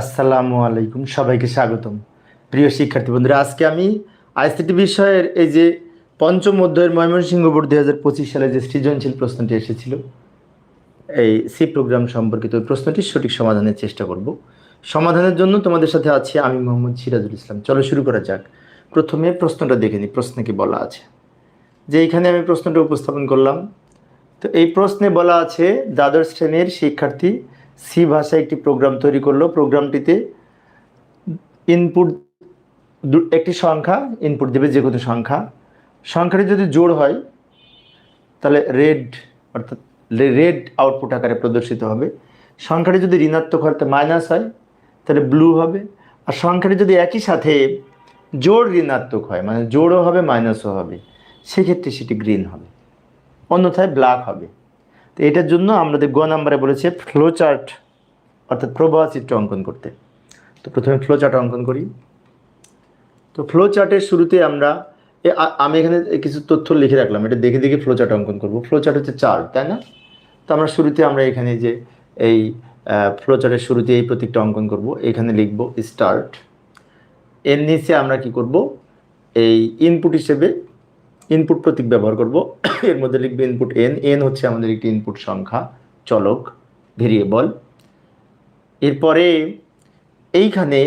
আসসালামু আলাইকুম, সবাইকে স্বাগতম। প্রিয় শিক্ষার্থী বন্ধুরা, আজকে আমি আইসিটি বিষয়ের এই যে পঞ্চম অধ্যায়ের ময়মনসিংহ বোর্ড দুই হাজার পঁচিশ সালে যে সৃজনশীল প্রশ্নটি এসেছিল, এই সি প্রোগ্রাম সম্পর্কিত প্রশ্নটির সঠিক সমাধানের চেষ্টা করব। সমাধানের জন্য তোমাদের সাথে আছি আমি মোহাম্মদ সিরাজুল ইসলাম। চলো শুরু করা যাক। প্রথমে প্রশ্নটা দেখে নিই প্রশ্নে কি বলা আছে? যে এখানে আমি প্রশ্নটা উপস্থাপন করলাম, তো এই প্রশ্নে বলা আছে, দ্বাদশ শ্রেণির শিক্ষার্থী সি ভাষায় একটি প্রোগ্রাম তৈরি করল। প্রোগ্রামটিতে ইনপুট একটি সংখ্যা ইনপুট দেবে যে কোনো সংখ্যা। সংখ্যাটি যদি জোড় হয়, তাহলে রেড অর্থাৎ রেড আউটপুট আকারে প্রদর্শিত হবে। সংখ্যাটি যদি ঋণাত্মক হয়, তাহলে মাইনাস হয়, তাহলে ব্লু হবে। আর সংখ্যাটি যদি একই সাথে জোড় ঋণাত্মক হয় মানে জোড়ও হবে মাইনাসও হবে, সেক্ষেত্রে সেটি গ্রিন হবে। অন্যথায় ব্ল্যাক হবে। তো এটার জন্য আমাদের গ নাম্বারে বলেছে ফ্লো চার্ট অর্থাৎ প্রবাহ চিত্র অঙ্কন করতে। তো প্রথমে ফ্লো চার্ট অঙ্কন করি। তো ফ্লো চার্টের শুরুতে আমরা আমি এখানে কিছু তথ্য লিখে রাখলাম। এটা দেখে দেখে ফ্লো চার্ট অঙ্কন করব। ফ্লো চার্ট হচ্ছে চার্ট তাই না? তো আমরা শুরুতে আমরা এখানে যে এই ফ্লো চার্টের শুরুতে এই প্রতীকটা অঙ্কন করব। এখানে লিখব স্টার্ট এর নিচে আমরা কি করব? এই ইনপুট হিসেবে ইনপুট প্রতীক ব্যবহার করব। এর মধ্যে লিখবে ইনপুট এন এন হচ্ছে আমাদের একটি ইনপুট সংখ্যা, চলক ভেরিয়েবল এরপরে এইখানে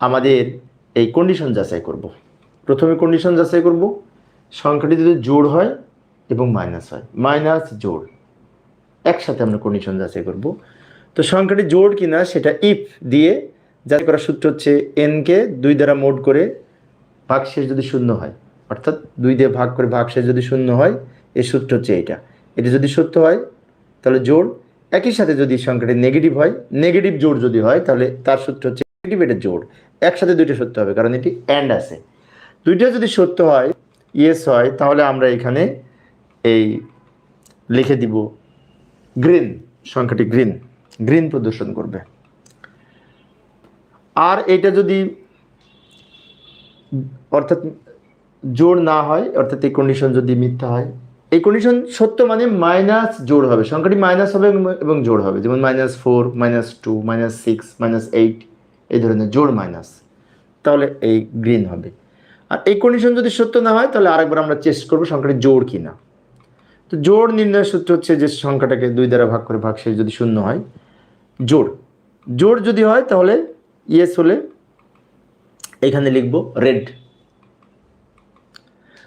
আমাদের এই কন্ডিশন যাচাই করব। প্রথমে কন্ডিশন যাচাই করব। সংখ্যাটি যদি জোড় হয় এবং মাইনাস হয় মাইনাস জোড়। একসাথে আমরা কন্ডিশন যাচাই করব। তো সংখ্যাটি জোড় কিনা সেটা ইফ দিয়ে যাচাই করার সূত্র হচ্ছে এনকে দুই দ্বারা মোড করে ভাগশেষ যদি শূন্য হয় অর্থাৎ দুই দিয়ে ভাগ করে ভাগশেষ যদি শূন্য হয়, এর সূত্র হচ্ছে এটা। এটা যদি সত্য হয়, তাহলে জোর একই সাথে যদি সংখ্যাটি নেগেটিভ হয় নেগেটিভ জোর যদি হয়, তাহলে তার সূত্র হচ্ছে নেগেটিভ এটা জোড়। একসাথে দুইটা সত্য হবে, কারণ এটি অ্যান্ড আছে। দুইটা যদি সত্য হয় ইয়েস হয়, তাহলে আমরা এখানে এই লিখে দিব গ্রিন সংখ্যাটি গ্রিন গ্রিন প্রদর্শন করবে। আর এটা যদি অর্থাৎ জোড় না হয়, অর্থাৎ এই কন্ডিশন যদি মিথ্যা হয়, এই কন্ডিশন সত্য মানে মাইনাস জোর হবে। সংখ্যাটি মাইনাস হবে এবং- জোড় হবে। যেমন minus four minus two minus six minus eight এই ধরনের জোর মাইনাস তাহলে এই গ্রিন হবে। আর এই কন্ডিশন যদি সত্য না হয়, তাহলে আরেকবার আমরা চেষ্টা করব সংখ্যাটি জোর কি না তো জোর নির্ণয়ের সূত্র হচ্ছে যে সংখ্যাটাকে দুই দ্বারা ভাগ করে ভাগ শেষ যদি শূন্য হয়, জোর। জোর যদি হয়, তাহলে ইয়েস হলে এখানে লিখব রেড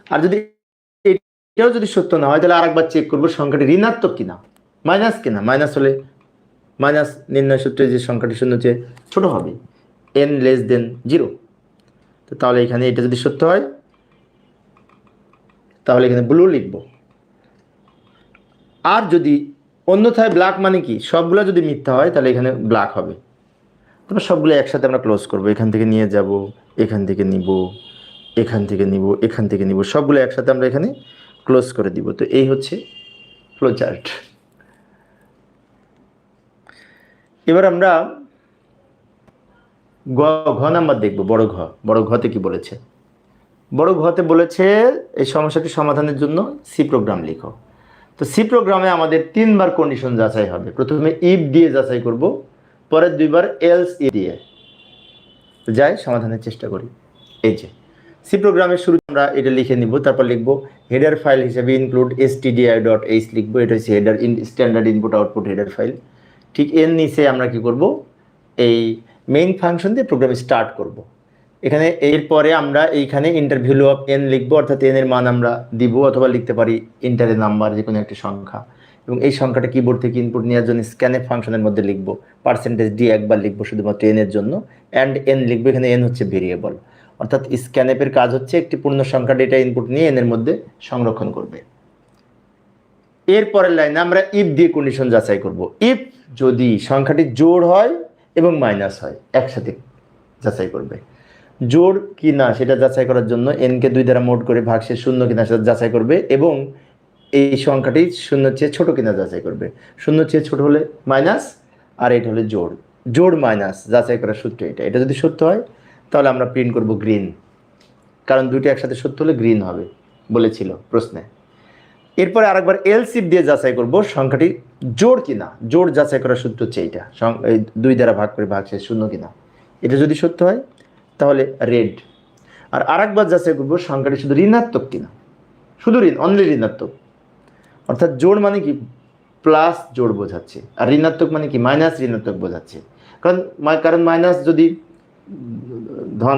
আর যদি এটাও যদি সত্য না হয়, তাহলে আরেকবার চেক করব সংখ্যাটি ঋণাত্মক কিনা। মাইনাস কিনা? মাইনাস হলে মাইনাস নির্ণয় সূত্রে যে সংখ্যাটি শূন্য চেয়ে ছোট হবে। এন লেস দেন জিরো তো তাহলে এখানে এটা যদি সত্য হয়, তাহলে এখানে ব্লু লিখব। আর যদি অন্যথায় ব্ল্যাক মানে কি? সবগুলো যদি মিথ্যা হয়, তাহলে এখানে ব্ল্যাক হবে। তারপর সবগুলো একসাথে আমরা ক্লোজ করব। এখান থেকে নিয়ে যাব, এখান থেকে নিব। এখান থেকে নিব, এখান থেকে নিব, সবগুলো একসাথে আমরা এখানে ক্লোজ করে দিব। তো এই হচ্ছে ফ্লো চার্ট এবার আমরা গ, ঘ নাম্বার দেখব, বড় ঘ। বড় ঘতে কি বলেছে? বড় ঘতে বলেছে এই সমস্যাটি সমাধানের জন্য সি প্রোগ্রাম লিখো। তো সি প্রোগ্রামে আমাদের তিনবার কন্ডিশন যাচাই হবে। প্রথমে ইফ দিয়ে যাচাই করব পরে দুইবার এলস ই দিয়ে। যাই, সমাধানের চেষ্টা করি। এই যে। সি প্রোগ্রামের শুরু আমরা এটা লিখে নিব, তারপর লিখব হেডার ফাইল হিসেবে include S TDI dot H লিখব, এটা হচ্ছে header in standard input output header file ঠিক এর নিচে আমরা কি করব? এই মেইন ফাংশন দিয়ে প্রোগ্রাম স্টার্ট করব। এখানে এরপরে আমরা এইখানে ইন্টারভিউ অফ এন লিখব, অর্থাৎ এন এর মান আমরা দিব, অথবা লিখতে পারি ইন্টারের নাম্বার যে কোনো একটি সংখ্যা। এবং এই সংখ্যাটা কিবোর্ড থেকে ইনপুট নেওয়ার জন্য স্ক্যানের ফাংশনের মধ্যে লিখব। পার্সেন্টেজ ডি একবার লিখব শুধুমাত্র এন এর জন্য অ্যান্ড এন লিখব, এখানে এন হচ্ছে ভেরিয়েবল অর্থাৎ স্ক্যানএপের কাজ হচ্ছে একটি পূর্ণ সংখ্যা ডেটা ইনপুট নিয়ে এন এর মধ্যে সংরক্ষণ করবে। এরপরের লাইনে আমরা ইফ দিয়ে কন্ডিশন যাচাই করব। ইফ যদি সংখ্যাটি জোড় হয় এবং মাইনাস হয়, একসাথে যাচাই করবে। জোড় কি না সেটা যাচাই করার জন্য এনকে দুই দ্বারা মোট করে ভাগশেষ শূন্য কিনা সেটা যাচাই করবে এবং এই সংখ্যাটি শূন্য চেয়ে ছোট কিনা যাচাই করবে। শূন্য চেয়ে ছোট হলে মাইনাস আর এটা হলে জোড় জোড় মাইনাস যাচাই করার সূত্র এটা। এটা যদি সত্য হয় তাহলে আমরা প্রিন্ট করব গ্রিন কারণ দুটো একসাথে সত্য হলে গ্রিন হবে, বলেছিল প্রশ্নে। এরপরে আরেকবার এলসিপ দিয়ে যাচাই করব সংখ্যাটি জোড় কিনা, জোর যাচাই করার সূত্র হচ্ছে এইটা। দুই দ্বারা ভাগ করে ভাগ শেষ, শূন্য কিনা। এটা যদি সত্য হয়, তাহলে রেড আর আরেকবার যাচাই করব সংখ্যাটি শুধু ঋণাত্মক কিনা। শুধু ঋণ অনলি ঋণাত্মক। অর্থাৎ জোর মানে কি? প্লাস জোর বোঝাচ্ছে। আর ঋণাত্মক মানে কি? মাইনাস ঋণাত্মক বোঝাচ্ছে। কারণ কারণ মাইনাস যদি ধন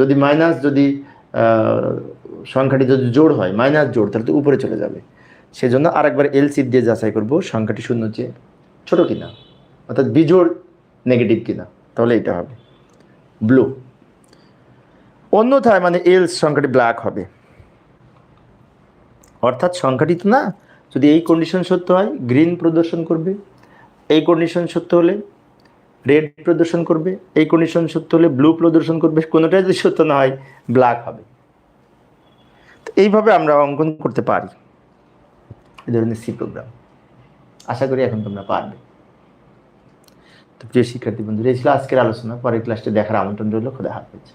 যদি মাইনাস যদি সংখ্যাটি যদি জোড় হয় মাইনাস জোড়, তাহলে তো উপরে চলে যাবে। সেজন্য আরেকবার এল এলসিপ দিয়ে যাচাই করব, সংখ্যাটি শূন্য চেয়ে ছোট কিনা, অর্থাৎ বিজোড় নেগেটিভ কিনা, তাহলে এটা হবে ব্লু অন্যথায় মানে এলস সংখ্যাটি ব্ল্যাক হবে। অর্থাৎ সংখ্যাটি তো না, যদি এই কন্ডিশন সত্য হয় গ্রিন প্রদর্শন করবে, এই কন্ডিশন সত্য হলে রেড প্রদর্শন করবে, এই কন্ডিশন সত্য হলে ব্লু প্রদর্শন করবে, কোনোটাই যদি সত্য না হয় ব্ল্যাক হবে। তো এইভাবে আমরা অঙ্কন করতে পারি। এ ধরনের সি প্রোগ্রাম আশা করি এখন তোমরা পারবে। তো প্রিয় শিক্ষার্থী বন্ধুরা, এই ছিল আজকের আলোচনা। পরের ক্লাসটা দেখার আমন্ত্রণ রইল। খোদা হাফেজ।